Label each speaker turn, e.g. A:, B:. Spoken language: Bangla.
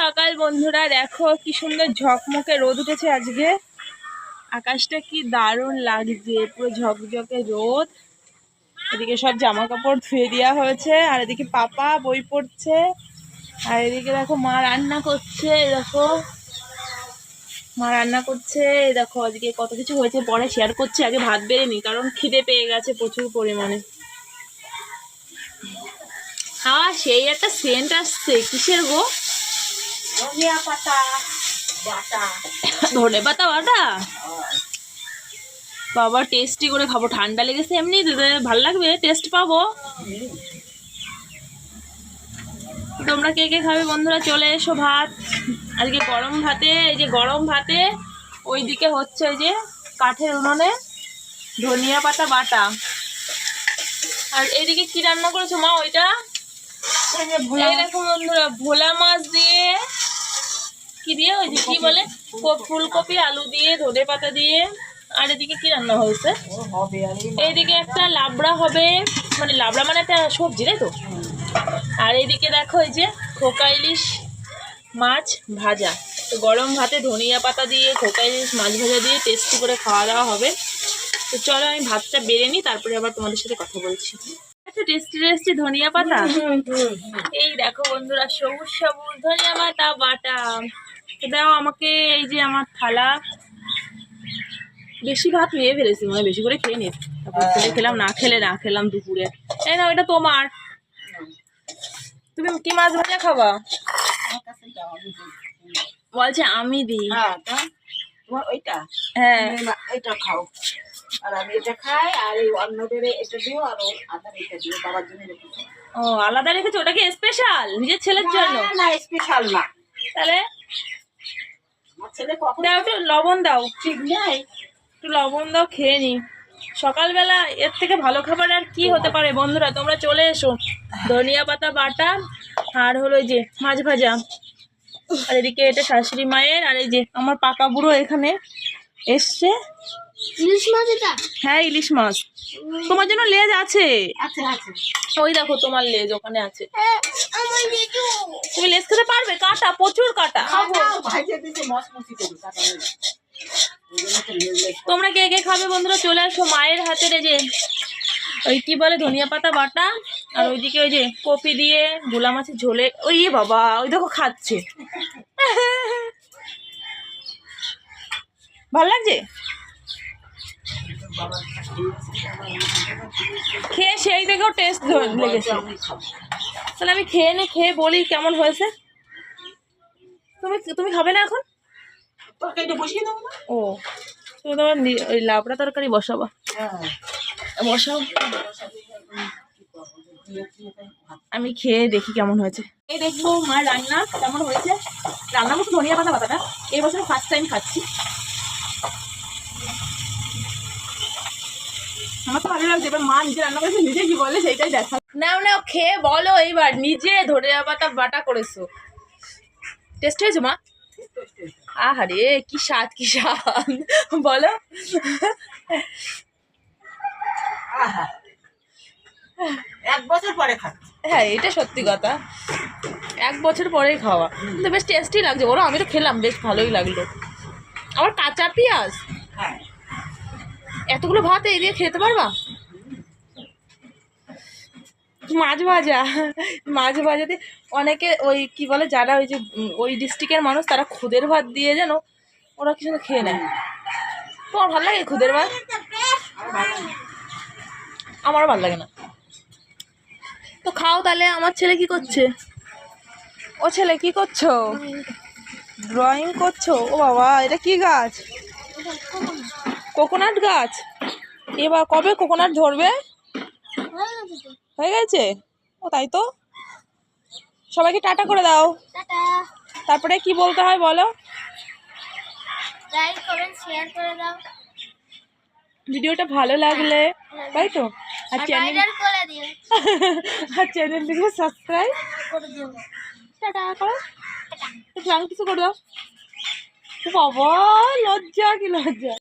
A: সকাল বন্ধুরা, দেখো কি সুন্দর ঝকমকে রোদ উঠেছে আজকে। আকাশটা কি দারুণ লাগছে, পুরো ঝকঝকে রোদ। এদিকে সব জামা কাপড় ধুয়ে দেওয়া হয়েছে, আর এদিকে পাপা বই পড়ছে, আর এদিকে দেখো মা রান্না করছে দেখো। মা রান্না করছে দেখো আজকে কত কিছু হয়েছে, পরে শেয়ার করছে, আগে ভাত বেড়েনি, কারণ খিদে পেয়ে গেছে প্রচুর পরিমাণে। হ্যাঁ সেই একটা সেন্ট আসছে, কিসের গো?
B: ধনিয়া পাতা বাটা
A: ধনে পাতা বাটা বাবা টেস্টি করে খাব। ঠান্ডা লেগেছে এমনি ভালো লাগবে টেস্ট পাবো। তোমরা কে কে খাবে বন্ধুরা? চলে এসো ভাত। আজকে গরম ভাতে এই যে গরম ভাতে ওইদিকে হচ্ছে ওই যে কাঠের উনুনে ধনিয়া পাতা বাটা। আর এইদিকে কি রান্না করেছ মা ওইটা? এই দেখো বন্ধুরা ভোলা মাছ দিয়ে কি দিয়ে? ওই যে কি বলে? ফুলকপি আলু দিয়ে ধনে পাতা দিয়ে। আর এদিকে কি রান্না হয়েছে? এইদিকে একটা লাবড়া হবে। মানে লাবড়া মানে একটা সবজি তাই তো? আর এইদিকে দেখো এই যে খোকা ইলিশ মাছ ভাজা। তো গরম ভাতে ধনিয়া পাতা দিয়ে খোকা ইলিশ মাছ ভাজা দিয়ে টেস্টি করে খাওয়া দাওয়া হবে। তো চলো আমি ভাতটা বেড়ে নিই তারপরে আবার তোমাদের সাথে কথা বলছি। আচ্ছা টেস্টি টেস্টি ধনিয়া পাতা? এই দেখো বন্ধুরা সবুজ সবুজ ধনিয়া পাতা বাটা। তো দাও আমাকে এই যে আমার থালা বেশি ভাত নিয়ে ফেলেছি মানে বেশি করে খেয়ে নি। তারপর খেলে খেলাম না খেলে না খেলাম দুপুরে। এই না ওইটা তোমার। তুমি কি মাছ ভাজা খাবা। বলছে আমি দিই।
B: হ্যাঁ তোমার ওইটা?
A: হ্যাঁ।
B: এটা খাও। আর আমি এটা খাই আর এই অন্যদের এটা দিও আর আদার এটা দিও বাবার জন্য রেখেছো
A: ও আলাদা রেখেছো? ওটা কি স্পেশাল নিজের ছেলের জন্য?
B: না, স্পেশাল না।
A: তাহলে দাও লবণ দাও।
B: ঠিক নাই?
A: একটু লবণ দাও, খেয়ে নি। সকালবেলা এর থেকে ভালো খাবার আর কি হতে পারে বন্ধুরা? তোমরা চলে এসো। ধনিয়া পাতা, বাটা, আর হলো যে মাছ ভাজা। আর এদিকে এটা শাশুড়ি মায়ের, আর এই যে আমার পাকা বুড়ো এখানে এসছে।
C: ইলিশ মাছ এটা?
A: হ্যাঁ ইলিশ মাছ। তোমার জন্য লেজ আছে।
B: আছে আছে।
A: ওই দেখো তোমার লেজ ওখানে আছে। তুমি লেজ খেতে পারবে? কাটা প্রচুর কাটা।
B: নিয়ে
A: তোমরা কে কে খাবে বন্ধুরা? চলে আসো মায়ের হাতের এই যে ওই কি বলে ধনিয়া পাতা বাটা আর ওইদিকে ওই যে কপি দিয়ে ভোলা মাছের ঝোলে। ওই এ বাবা ওই দেখো খাচ্ছে। ভালো লাগছে? খেয়ে সেই দেখেও টেস্ট লেগেছে। তাহলে আমি খেয়ে নে খেয়ে বলি কেমন হয়েছে। তুমি তুমি খাবে না এখন? ও তুমি তোমার ওই লাবড়া তরকারি বসাবা।
B: হ্যাঁ।
A: বসাও। আমি খেয়ে দেখি কেমন হয়েছে। এই দেখব মা রান্না কেমন হয়েছে। রান্না মতো ধনিয়া পাতা পাতাটা। এই বছর ফার্স্ট টাইম খাচ্ছি। আমার তো ভালো লাগছে এবার মা নিজে রান্না করেছে নিজে কি বলে সেইটাই দেখা নাও নাও খেয়ে বলো এইবার নিজে ধনিয়া পাতা বাটা করেছ। টেস্ট হয়েছে মা? আহারে কি স্বাদ কি স্বাদ। বলো।
B: আহা। এক বছর পরে খাচ্ছি।
A: হ্যাঁ এটা সত্যি কথা। এক বছর পরেই খাওয়া। কিন্তু বেশ টেস্টি লাগছে। বলো আমি তো খেলাম বেশ ভালোই লাগল। আবার কাঁচা পেঁয়াজ?
B: হ্যাঁ।
A: এতগুলো ভাত এই দিয়ে খেতে পারবা? মাছ ভাজা। মাছ ভাজাতে অনেকে ওই কি বলে যারা ওই যে ওই ডিস্ট্রিক্টের মানুষ তারা খুদের ভাত দিয়ে যেন ওরা কিছু খেয়ে নেয়। তোমার ভালো লাগে খুদের ভাত? আমারও ভালো লাগে না। তো খাও তাহলে আমার ছেলে কি করছে? ও ছেলে কি করছ? ড্রয়িং করছ? ও বাবা এটা কি গাছ? কোকোনাট গাছ? এবার কবে কোকোনাট ধরবে? হয়ে গেছে? ও তাই তো? সবাইকে টাটা করে দাও। তারপরে কি বলতে হয় বলো? ভিডিওটা ভালো লাগলে তাই তো? আর চ্যানেল আর চ্যানেলটিকে সাবস্ক্রাইব
C: করে দিও।
A: টাটা করো। আমি কিছু করে দাও। বাবা লজ্জা কি লজ্জা।